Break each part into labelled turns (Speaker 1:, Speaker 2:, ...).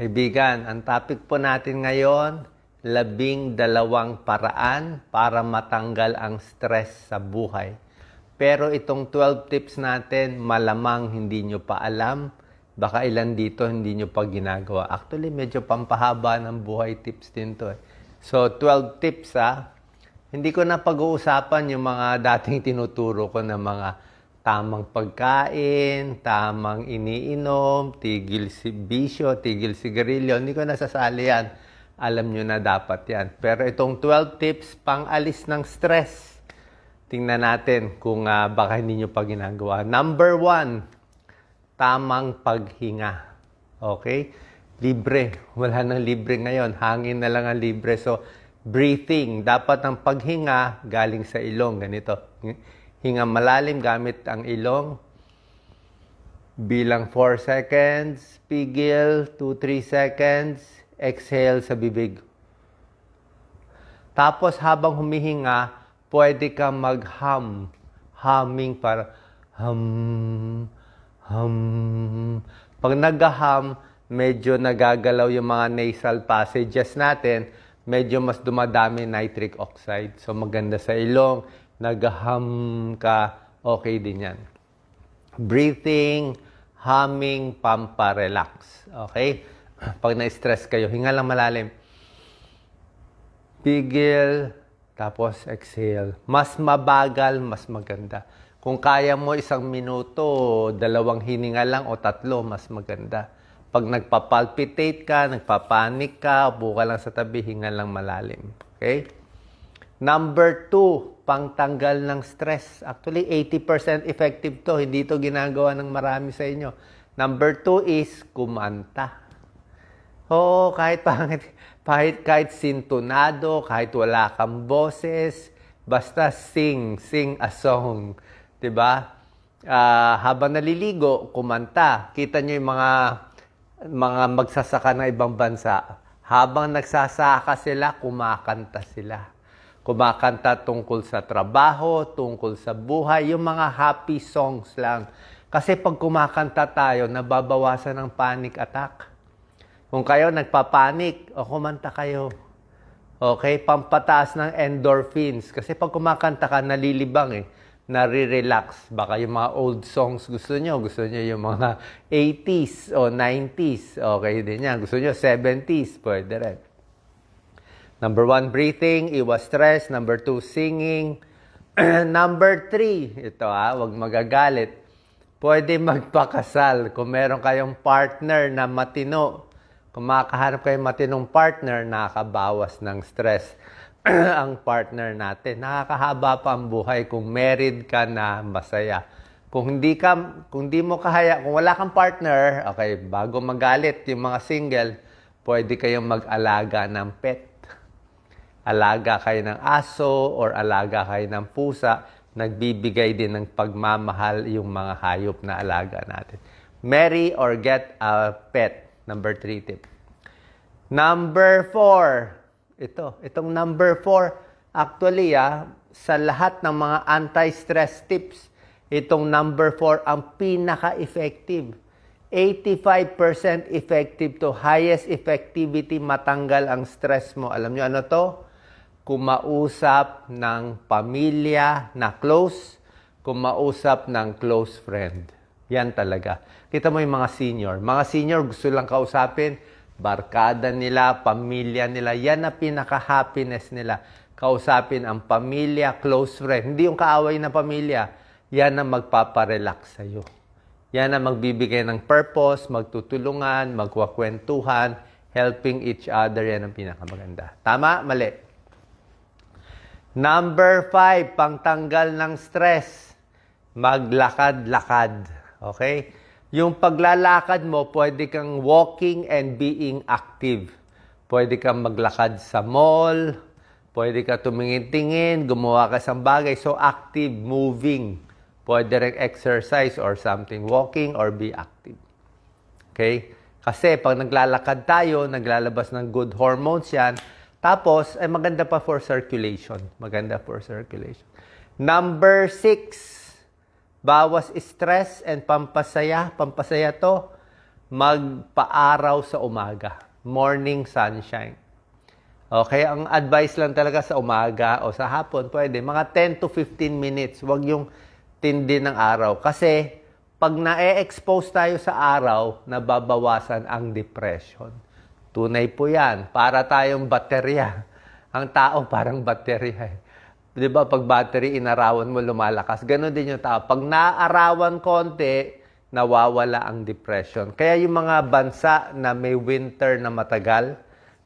Speaker 1: Kaibigan, ang topic po natin ngayon, labing dalawang paraan para matanggal ang stress sa buhay. Pero itong 12 tips natin, malamang hindi nyo pa alam. Baka ilan dito hindi nyo pa ginagawa. Actually, medyo pampahaba ng buhay tips din to. Eh. So, 12 tips ha. Hindi ko na pag-uusapan yung mga dating tinuturo ko na mga tamang pagkain, tamang iniinom, tigil si bisyo, tigil sigarilyo. Hindi ko nasasali yan. Alam nyo na dapat yan. Pero itong 12 tips pang alis ng stress. Tingnan natin kung ah, baka hindi nyo pa ginagawa. Number one, tamang paghinga. Okay? Libre. Wala nang libre ngayon. Hangin na lang ang libre. So, breathing. Dapat ang paghinga galing sa ilong. Ganito. Hinga malalim gamit ang ilong. Bilang 4 seconds. Pigil. 2-3 seconds. Exhale sa bibig. Tapos habang humihinga, pwede kang mag-hum. Humming para hum, hum. Pag nag-hum, medyo nagagalaw yung mga nasal passages natin, medyo mas dumadami nitric oxide. So maganda sa ilong, nag-hum ka, okay din yan. Breathing, humming, pamparelax. Okay? Pag na-stress kayo, hinga lang malalim. Pigil, tapos exhale. Mas mabagal, mas maganda. Kung kaya mo isang minuto, dalawang hininga lang o tatlo, mas maganda. Pag nagpapalpitate ka, nagpapanik ka, upo ka lang sa tabi, hinga lang malalim. Okay? Number two, pangtanggal ng stress. Actually, 80% effective to. Hindi to ginagawa ng marami sa inyo. Number two is kumanta. Oo, kahit pangit, kahit, kahit sintonado, kahit wala kang boses, basta sing, sing a song. ba? Ah, habang naliligo, kumanta. Kita niyo yung mga mga magsasaka ng ibang bansa. Habang nagsasaka sila, kumakanta sila. Kumakanta tungkol sa trabaho, tungkol sa buhay, yung mga happy songs lang. Kasi pag kumakanta tayo, nababawasan ng panic attack. Kung kayo nagpapanik, o kumanta kayo. Okay? Pampataas ng endorphins. Kasi pag kumakanta ka, nalilibang eh. Nare-relax. Baka yung mga old songs gusto nyo. Gusto nyo yung mga 80s o 90s. Okay din yan. Gusto nyo 70s. Pwede rin. Number one, breathing. Iwas stress. Number two, singing. Number three, ito ha, wag magagalit. Pwede magpakasal kung meron kayong partner na matino. Kung makahanap kayong matinong partner, nakakabawas ng stress ang partner natin. Nakakahaba pa ang buhay kung married ka na masaya. Kung hindi ka, kung hindi mo kahaya, kung wala kang partner, okay, bago magalit yung mga single, pwede kayong mag-alaga ng pet. Alaga kayo ng aso or alaga kayo ng pusa, nagbibigay din ng pagmamahal yung mga hayop na alaga natin. Marry or get a pet. Number three tip. Number four. Ito, itong number four, actually ah, sa lahat ng mga anti-stress tips, itong number four ang pinaka-effective. 85% effective to highest effectivity matanggal ang stress mo. Alam nyo ano to? Kumausap ng pamilya na close, kumausap ng close friend. Yan talaga. Kita mo yung mga senior. Mga senior gusto lang kausapin, barkada nila, pamilya nila. Yan na pinaka-happiness nila. Kausapin ang pamilya, close friend. Hindi yung kaaway na pamilya. Yan ang magpaparelax sa'yo. Yan ang magbibigay ng purpose, magtutulungan, magwakwentuhan, helping each other. Yan ang pinakamaganda. Tama? Mali. Number five, pangtanggal ng stress. Maglakad-lakad. Okay? Yung paglalakad mo, pwede kang walking and being active. Pwede kang maglakad sa mall, pwede ka tumingin-tingin, gumawa ka sa bagay. So, active, moving. Pwede rin exercise or something, walking or be active. Okay? Kasi pag naglalakad tayo, naglalabas ng good hormones yan. Tapos, ay maganda pa for circulation. Maganda for circulation. Number six, bawas stress and pampasaya. Pampasaya to. magpaaraw sa umaga. Morning sunshine. Okay, ang advice lang talaga sa umaga o sa hapon, pwede, mga 10 to 15 minutes. Huwag yung tindi ng araw. Kasi, pag na-expose tayo sa araw, nababawasan ang depression. Tunay po yan. Para tayong baterya. Ang tao parang baterya. Eh. Di ba, pag battery, inarawan mo, lumalakas. Ganon din yung tao. Pag naarawan konti, nawawala ang depression. Kaya yung mga bansa na may winter na matagal,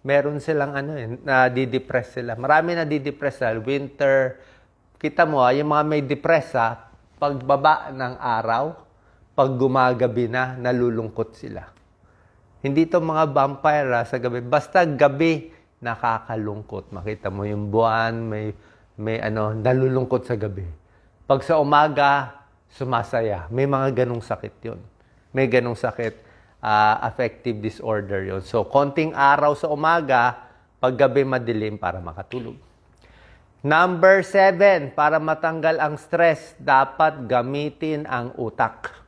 Speaker 1: meron silang ano eh, na didepress sila. Marami na didepress dahil winter. Kita mo, ah, yung mga may depress ha, pagbaba ng araw, pag gumagabi na, nalulungkot sila. Hindi to mga vampire ah, sa gabi. Basta gabi, nakakalungkot. Makita mo yung buwan, may, may ano, nalulungkot sa gabi. Pag sa umaga, sumasaya. May mga ganong sakit yun. May ganong sakit. ah, affective disorder yon. So, konting araw sa umaga, pag gabi madilim para makatulog. Number seven, para matanggal ang stress, dapat gamitin ang utak.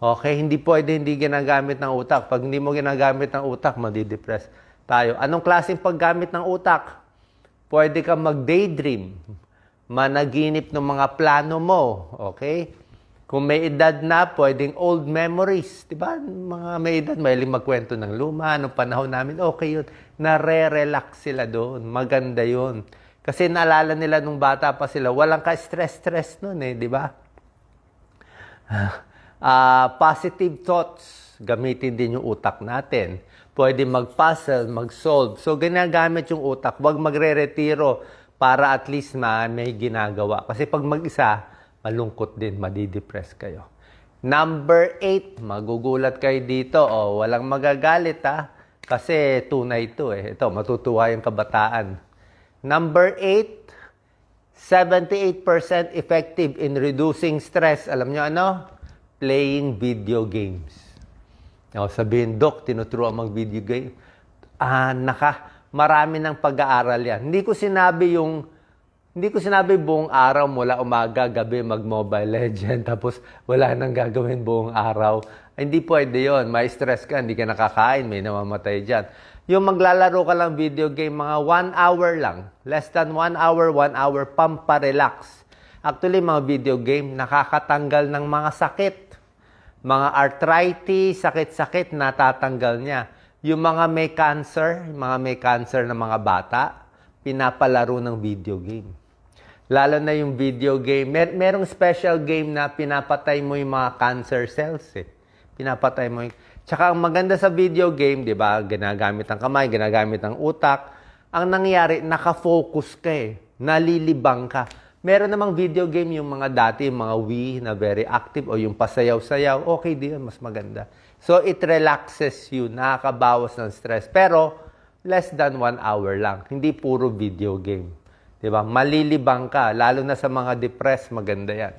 Speaker 1: Okay, hindi pwede hindi ginagamit ng utak. Pag hindi mo ginagamit ng utak, madidepress tayo. Anong klaseng paggamit ng utak? Pwede ka mag-daydream, managinip ng mga plano mo. Okay? Kung may edad na, pwedeng old memories. Di ba? Mga may edad, mahilig magkwento ng luma, nung panahon namin, okay yun. Nare-relax sila doon. Maganda yun. Kasi naalala nila nung bata pa sila, walang ka-stress-stress noon eh, di ba? Ah, positive thoughts, gamitin din yung utak natin. Pwede mag-puzzle, mag-solve. So, ginagamit yung utak. Huwag magre-retiro para at least ma may ginagawa. Kasi pag mag-isa, malungkot din, madidepress kayo. Number eight, magugulat kayo dito. O, walang magagalit ha. Kasi tunay ito eh. Ito, matutuwa yung kabataan. Number eight, 78% effective in reducing stress. Alam nyo ano? Playing video games. O, sabihin, Dok, tinuturuan mag-video game. Ah, naka, marami ng pag-aaral yan. Hindi ko sinabi yung, hindi ko sinabi buong araw mula umaga, gabi mag-mobile legend, tapos wala nang gagawin buong araw. Ay, hindi pwede yon May stress ka, hindi ka nakakain, may namamatay dyan. Yung maglalaro ka lang video game, mga one hour lang. Less than one hour, one hour, pamparelax. Actually, mga video game, nakakatanggal ng mga sakit mga arthritis, sakit-sakit, natatanggal niya. Yung mga may cancer, mga may cancer na mga bata, pinapalaro ng video game. Lalo na yung video game, mer merong special game na pinapatay mo yung mga cancer cells eh. Pinapatay mo yung... Tsaka ang maganda sa video game, di ba, ginagamit ang kamay, ginagamit ang utak. Ang nangyayari, nakafocus ka eh. Nalilibang ka. Meron namang video game yung mga dati, yung mga Wii na very active o yung pasayaw-sayaw, okay din, mas maganda. So, it relaxes you, nakakabawas ng stress. Pero, less than one hour lang. Hindi puro video game. Ba? Malilibang ka, lalo na sa mga depressed, maganda yan.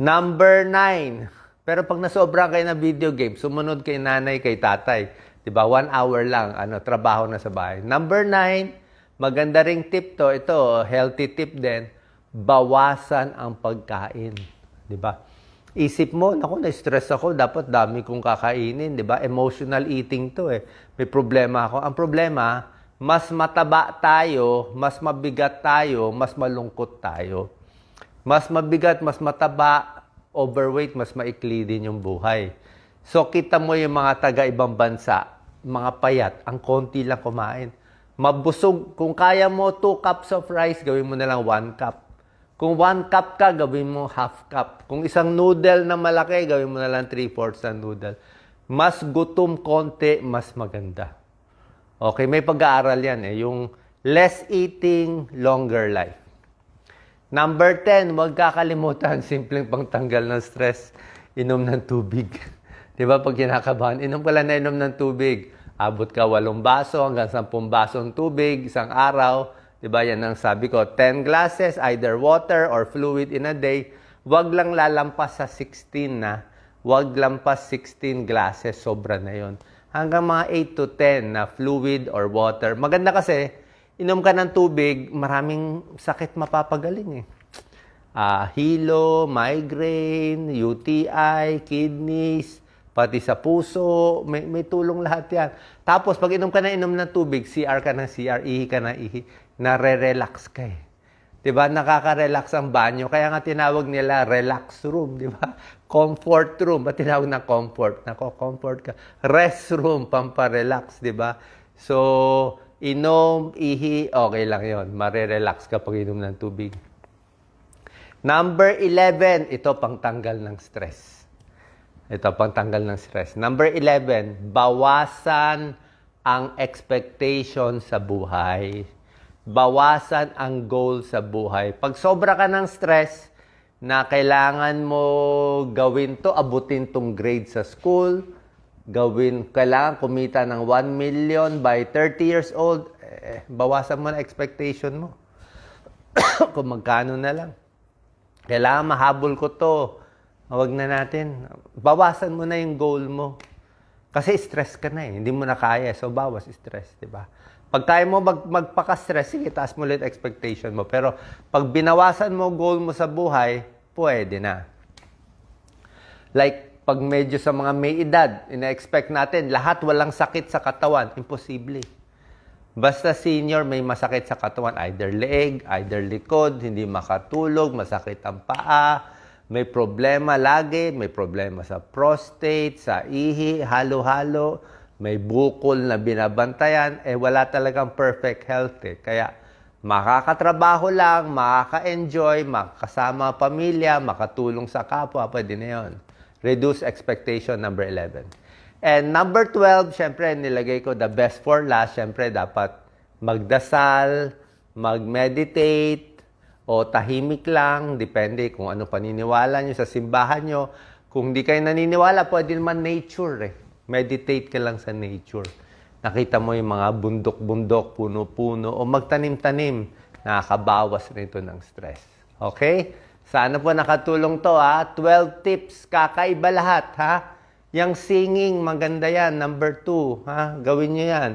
Speaker 1: Number nine. Pero pag nasobra kayo ng video game, sumunod kay nanay, kay tatay. Ba? One hour lang, ano, trabaho na sa bahay. Number nine, maganda ring tip to. Ito, healthy tip din. Bawasan ang pagkain. Di ba? Isip mo, naku, na-stress ako, dapat dami kong kakainin, di ba? Emotional eating to eh. May problema ako. Ang problema, mas mataba tayo, mas mabigat tayo, mas malungkot tayo. Mas mabigat, mas mataba, overweight, mas maikli din yung buhay. So, kita mo yung mga taga-ibang bansa, mga payat, ang konti lang kumain. Mabusog, kung kaya mo 2 cups of rice, gawin mo na lang 1 cup. Kung 1 cup ka, gawin mo half cup. Kung isang noodle na malaki, gawin mo na lang 3 fourths na noodle. Mas gutom konti, mas maganda. Okay, may pag-aaral yan eh. Yung less eating, longer life. Number 10, huwag kakalimutan, simpleng pangtanggal ng stress, inom ng tubig. Di ba pag kinakabahan, inom ka lang na inom ng tubig. Abot ka walong baso hanggang 10 basong tubig isang araw. Di ba yan ang sabi ko, 10 glasses, either water or fluid in a day. Huwag lang lalampas sa 16 na. Huwag lampas 16 glasses, sobra na yon. Hanggang mga 8 to 10 na fluid or water. Maganda kasi, inom ka ng tubig, maraming sakit mapapagaling eh. Ah, hilo, migraine, UTI, kidneys, pati sa puso, may, may tulong lahat yan. Tapos, pag inom ka na inom ng tubig, CR ka ng CR, ihi ka na ihi, nare-relax ka eh. 'Di ba? Nakaka-relax ang banyo. Kaya nga tinawag nila relax room, 'di ba? Comfort room. Ba't tinawag na comfort? Nako, comfort ka. Rest room, pampa-relax, 'di ba? So, inom, ihi, okay lang 'yon. Mare-relax ka pag inom ng tubig. Number 11, ito pangtanggal ng stress. Ito pangtanggal ng stress. Number 11, bawasan ang expectation sa buhay. Bawasan ang goal sa buhay. Pag sobra ka ng stress na kailangan mo gawin to, abutin tong grade sa school, gawin, kailangan kumita ng 1 million by 30 years old, eh, bawasan mo na expectation mo. Kung magkano na lang. Kailangan mahabol ko to. Huwag na natin. Bawasan mo na yung goal mo. Kasi stress ka na eh. Hindi mo na kaya. So, bawas stress, di ba? Pag kaya mo mag, magpaka-stress, sige, taas mo ulit expectation mo. Pero pag binawasan mo goal mo sa buhay, pwede na. Like, pag medyo sa mga may edad, ina-expect natin, lahat walang sakit sa katawan. Imposible. Basta senior, may masakit sa katawan. Either leeg, either likod, hindi makatulog, masakit ang paa, may problema lagi, may problema sa prostate, sa ihi, halo-halo, may bukol na binabantayan, eh wala talagang perfect health eh. Kaya makakatrabaho lang, makaka-enjoy, makakasama pamilya, makatulong sa kapwa, pwede na yun. Reduce expectation, number 11. And number 12, syempre, nilagay ko the best for last. Syempre, dapat magdasal, mag-meditate, o tahimik lang, depende kung ano paniniwala nyo sa simbahan nyo. Kung di kayo naniniwala, pwede naman nature eh. Meditate ka lang sa nature. Nakita mo yung mga bundok-bundok, puno-puno, o magtanim-tanim, nakakabawas nito ng stress. Okay? Sana po nakatulong to ha. 12 tips, kakaiba lahat ha. Yung singing, maganda yan. Number 2, ha? Gawin nyo yan.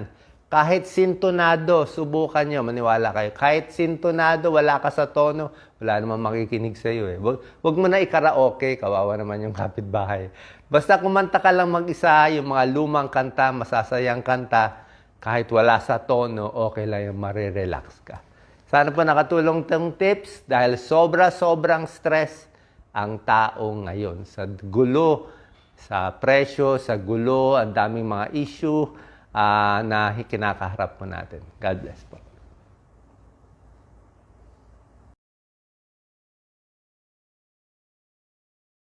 Speaker 1: Kahit sintonado, subukan nyo, maniwala kayo. Kahit sintonado, wala ka sa tono, wala namang makikinig sa iyo eh. Wag, wag mo na ikaraoke, kawawa naman yung kapitbahay. Basta kumanta ka lang mag-isa, yung mga lumang kanta, masasayang kanta, kahit wala sa tono, okay lang yung marirelax ka. Sana po nakatulong tong tips dahil sobra-sobrang stress ang tao ngayon sa gulo, sa presyo, sa gulo, ang daming mga issue ah, na kinakaharap po natin. God bless po.